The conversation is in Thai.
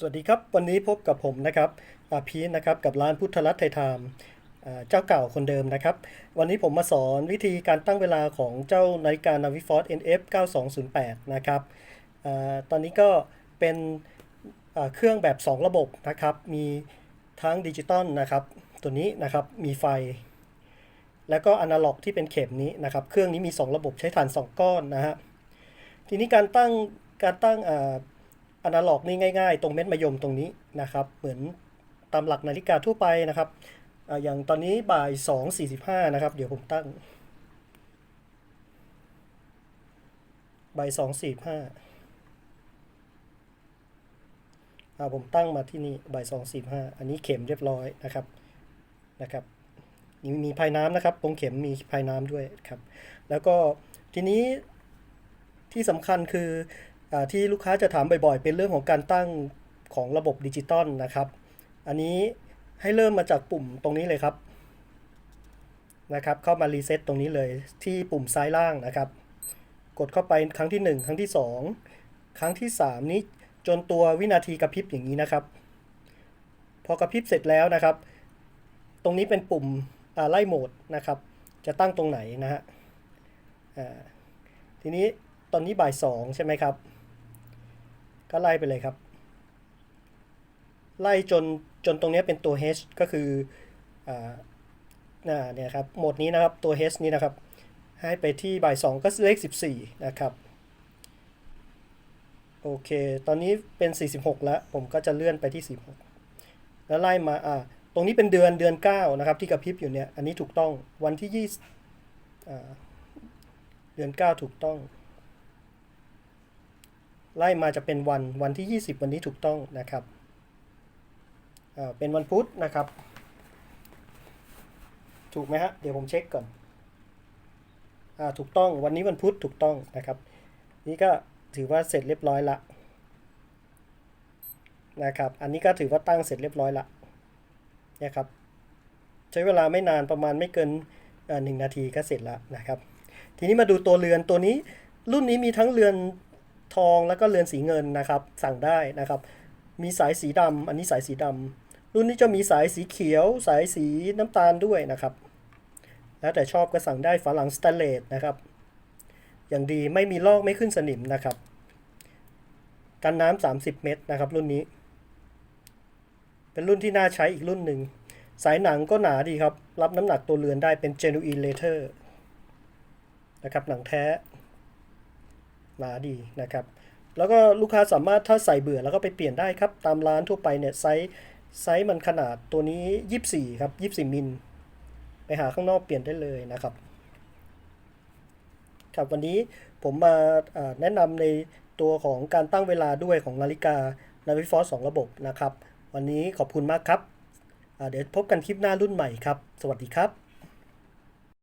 สวัสดีครับ วันนี้พบกับผมนะครับอาพีนะครับกับร้านพุทธรัตน์ไทยไทม์เจ้าเก่าคนเดิมนะครับ วันนี้ผมมาสอนวิธีการตั้งเวลาของเจ้านาฬิกา Navifort NF 9208 นะครับอตอนนี้ก็เป็นเครื่องแบบ 2 ระบบนะครับ มีทั้งดิจิตอลนะครับ ตัวนี้นะครับมีไฟ แล้วก็อนาล็อกที่เป็นเข็มนี้นะครับ เครื่องนี้มี 2 ระบบใช้ฐาน 2 ก้อนนะฮะทีนี้การตั้งการตั้ง อนาล็อกนี่ง่าย ๆ ตรงเม็ดมะยมตรงนี้นะครับ เหมือนตามหลักนาฬิกาทั่วไปนะครับอย่างตอนนี้บ่าย 2.45 นะครับ เดี๋ยวผมตั้ง บ่าย2.45อ่าผมตั้งมาที่นี่บ่าย2.45 อันนี้เข็มเรียบร้อยนะครับนะครับมีมีภายน้ำนะครับ ตรงเข็มมีภายน้ำด้วยครับ แล้วก็ทีนี้ที่สำคัญคือ ที่ลูกค้าจะถามบ่อยๆ เป็นเรื่องของการตั้งของระบบดิจิตอลนะครับ อันนี้ให้เริ่มมาจากปุ่มตรงนี้เลยครับนะครับ เข้ามารีเซ็ตตรงนี้เลยที่ปุ่มซ้ายล่างนะครับ กดเข้าไปครั้งที่ 1 ครั้งที่ 2 ครั้งที่ 3 นี้จนตัววินาทีกระพริบอย่างนี้นะครับ พอกระพริบเสร็จแล้วนะครับ ตรงนี้เป็นปุ่มไล่โหมดนะครับ จะตั้งตรงไหนนะฮะทีนี้ตอนนี้บ่ายสองใช่ไหมครับ ก็ไล่ไปเลยครับ ไล่จนจนตรงนี้เป็นตัว H ก็คืออ่าเนี่ยครับโหมดนี้นะครับตัว H นี้นะครับ ให้ไปที่บ่ายสองก็เลข 14 นะครับ โอเค ตอนนี้เป็น 46 แล้ว ผมก็จะเลื่อนไปที่ 46 แล้วไล่มาอ่าตรงนี้เป็นเดือนเดือน 9 นะครับ ที่กระพริบอยู่เนี่ย อันนี้ถูกต้องวันที่20อ่าเดือน 9 ถูกต้อง ไล่มาจะเป็นวันวันที่ 20 วันนี้ถูกต้องนะครับเป็นวันพุธนะครับ ถูกไหมฮะ เดี๋ยวผมเช็คก่อนอถูกต้องวันนี้วันพุธถูกต้องนะครับ นี่ก็ถือว่าเสร็จเรียบร้อยละนะครับ อันนี้ก็ถือว่าตั้งเสร็จเรียบร้อยละนะครับ ใช้เวลาไม่นานประมาณไม่เกินหนึ่งนาทีก็เสร็จแล้วนะครับ ทีนี้มาดูตัวเรือนตัวนี้รุ่นนี้มีทั้งเรือน ทองแล้วก็เรือนสีเงินนะครับ สั่งได้นะครับ มีสายสีดำอันนี้สายสีดำรุ่นนี้จะมีสายสีเขียว สายสีน้ำตาลด้วยนะครับ แล้วแต่ชอบก็สั่งได้ฝาหลังสแตนเลสนะครับ อย่างดีไม่มีลอกไม่ขึ้นสนิมนะครับ กันน้ำ30 เมตรนะครับ รุ่นนี้ เป็นรุ่นที่น่าใช้อีกรุ่นหนึ่งสายหนังก็หนาดีครับ รับน้ำหนักตัวเรือนได้เป็น genuine leather นะครับ หนังแท้ หนาดีนะครับ แล้วก็ลูกค้าสามารถถ้าใส่เบื่อแล้วก็ไปเปลี่ยนได้ครับ ตามร้านทั่วไปเนี่ยไซส์ไซส์มันขนาดตัวนี้ 24 ครับ 24 มิล ไปหาข้างนอกเปลี่ยนได้เลยนะครับ ครับวันนี้ผมมาแนะนำในตัวของการตั้งเวลาด้วยของนาฬิกา Navifort 2ระบบนะครับ วันนี้ขอบคุณมากครับ เดี๋ยวพบกันคลิปหน้ารุ่นใหม่ครับ สวัสดีครับ